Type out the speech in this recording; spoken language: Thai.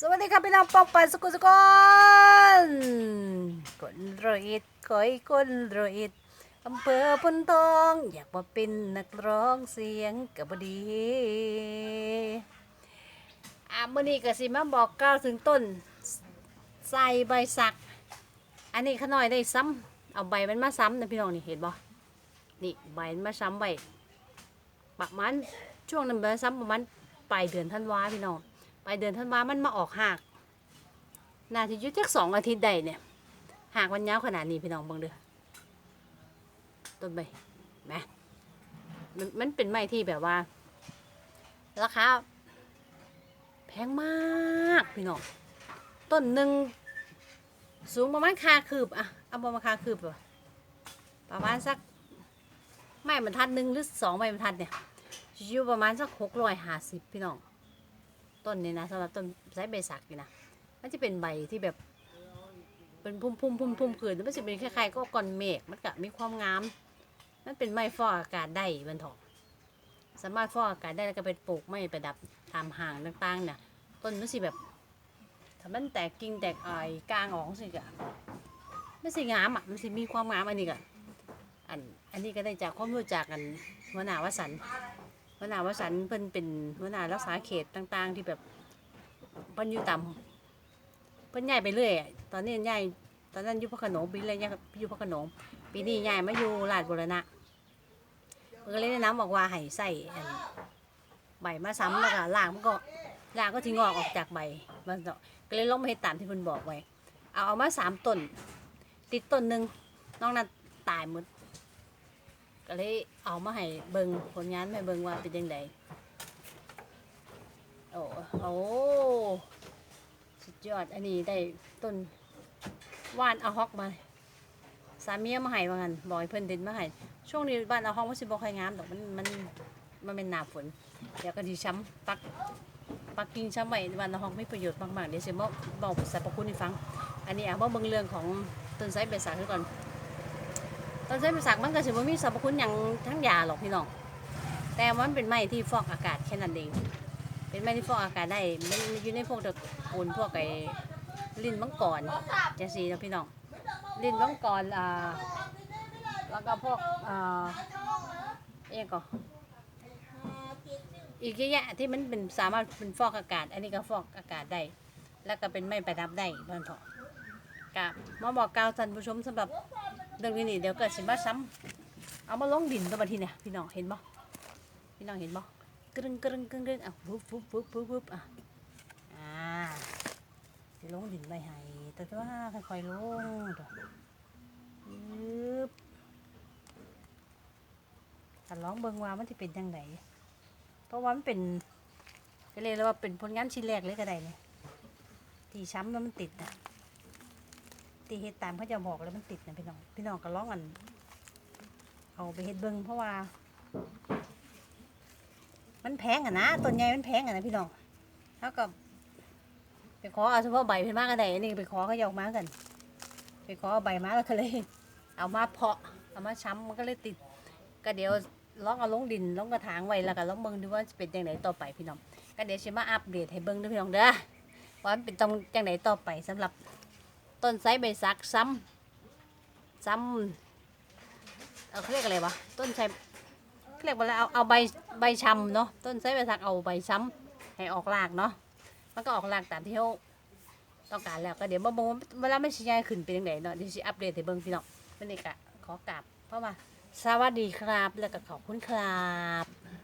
สวัสดีครับพี่น้องปองปันสกุลสกลคนโรอิดคอยคนโรอิดอำเภอพนทอง อยากมาเป็นนักร้องเสียงกับบดีอะมื่อนี้ก็สิมาบอกกล่าวถึงต้นใส่ใบสัก อันนี้ขน้อยได้ซ้ำเอาใบมันมาซ้ำนะพี่น้องนี่เห็นบ่นี่ใบมันมาซ้ำใบประมาณช่วงนั้นมันซ้ำประมาณปลายเดือนธันวาพี่น้อง ไปเดือนธันวามันมาออกหากนาจะอยุจักสองอาทิตย์ใดเนี่ยหากมันยาวขนาดนี้พี่น้องบังเด้อต้นใบแมมันมันเป็นไม้ที่แบบว่า ราคาแพงมากพี่น้องต้นหนึ่งสูงประมาณคาคืบอะเอาประมาณคาคืบอะประมาณสักไม้บรรทัดหนึ่งหรือสองไม้บรรทัดเนี่ยอยู่ประมาณสักหกร้อยห้าสิบพี่น้อง ต้นนี้นะสำหรับต้นไซใบสักนี่นะมันจะเป็นใบที่แบบ เป็นพุ่มพุ่มพุ่มพุ่มขืนมันจะเป็นคล้ายๆก็ก้อนเมฆมันก็มีความงามมันเป็นไม้ฟอกอากาศได้บันทองสามารถฟอกอากาศได้แล้วก็เป็นปลูกไม้ประดับตามห่างต่างๆเนี่ยต้นมันสิแบบถ้ามันแตกกิ่งแตกไอ้กลางออกสิกะมันสิงามอะมันสิมีความงามอันนี้กะอันอันนี้ก็ได้จากความรู้จักกันวนาวสัน หัวหน้าวสันต์เพิ่นเป็นหัวหน้ารักษาเขตต่าง ๆ ที่แบบเพิ่นอยู่ต่ำเพิ่นย้ายไปเรื่อยอะตอนนี้ย้ายตอนนั้นอยู่พระโขนงปีแรกย้ายอยู่พระโขนงปีนี้ย้ายมาอยู่ราชบุรณะเพิ่นก็เลยแนะนำบอกว่าให้ใส่อันใบมาซ้ำแล้วก็ล่างมันก็ล่างก็ทิ้งออกออกจากใบมันก็ก็เลยลองมาเฮ็ดตามที่เพิ่นบอกไว้ เอาเอามาสามต้น ติดต้นหนึ่งน้องนั้นตายหมด ก็เลยเอามาให้เบิงผลงานให้เบิงว่าเป็นยังไงโอ้โหสุดยอดอันนี้ได้ต้นว่านอาฮอกมาสามีเอามาให้ว่างันบอยเพิ่นดินมาให้ช่วงนี้บ้านอาฮอกมันสิบ่ค่อยงามดอกมันมันมันเป็นหนาฝนเดี๋ยวก็สิช้ำปักปักกิ่งช้ำไว้บ้านอาฮอกไมีประโยชน์มากๆเดี๋ยวสิมาบอกสรรพคุณให้ฟัง อันนี้อะบ่เบิ่งเรื่องของต้นไทรใบสาคือก่อน ตอนใช้ภาษามันก็สิบ่มีสรรพคุณอย่างทั้งยาหรอกพี่น้องแต่มันเป็นไม้ที่ฟอกอากาศแค่นั้นเอง เป็นไม้ที่ฟอกอากาศได้มันอยู่ในพวกตระกูลพวกไอ้ลิ้นมังกรจังซี่เนะพี่น้องลิ้นมังกรอ่าแล้วก็พวกอ่าเอียงก็อีกเยอะแยะที่มันเป็นสามารถเป็นฟอกอากาศ อันนี้ก็ฟอกอากาศได้ แล้วก็เป็นไม้ประดับได้บ้านเถาะ กะมาบอกกล่าวท่านผู้ชมสำหรับเรื่องนี้นี่เดี๋ยวเกิดสิมาซ้ำเอามาลงดินตัวบัดทีเนี่ยพี่น้องเห็นบ่พี่น้องเห็นบ่กรึงกรึงกรึงกรึงอะปุ๊บปุ๊บปุ๊บปุ๊บปุ๊บอะอ่าสิลงดินไว้ให้แต่ว่าค่อยๆลงตัวปึ๊บแต่ลองเบิ่งว่ามันจะเป็นยังไงเพราะว่ามันเป็นก็เลยกว่าเป็นผลงานชิ้นแรกเลยก็ได้เนี่ยที่ช้ำแล้วมันติดอะ ตีเฮ็ดตามเขาจะบอกแล้วมันติดนะพี่น้อง พี่น้องก็ร้องกัน เอาไปเฮ็ดเบิ้งเพราะว่า มันแพงอะนะต้นใหญ่มันแพงอะนะพี่น้องเท่ากับไปขอเอาเฉพาะใบเพิ่นมากันได้อันนี่ไปขอเขายกมากัน ไปขอเอาใบมาแล้วก็เลย เอามาเพาะ เอามาช้ำมันก็เลยติด ก็เดี๋ยวลองเอาลงดินลองกระถางไว้แล้วก็ลองเบิ่งดูว่าจะเป็นยังไงต่อไปพี่น้องก็เดี๋ยวสิมาอัปเดตให้เบิ่งด้วยพี่น้องเด้อว่ามันเป็นตรงจังไหนต่อไปสำหรับ ต้นไทรใบสักซ้ำซ้ำเอาเขาเรียกอะไรวะต้นไทรเขาเรียกว่าอะไรเอาเอาใบใบช้ำเนาะต้นไทรใบสักเอาใบช้ำให้ออกรากเนาะมันก็ออกรากตามที่เขาต้องการแล้วก็เดี๋ยวมาบอกว่าเวลาไม่ชี้ยขึ้นเป็นยังไงเนาะเดี๋ยวสิอัปเดตให้เบิ่งพี่น้องวันนี้ก็ขอกราบเพราะว่าสวัสดีครับแล้วก็ขอบคุณครับ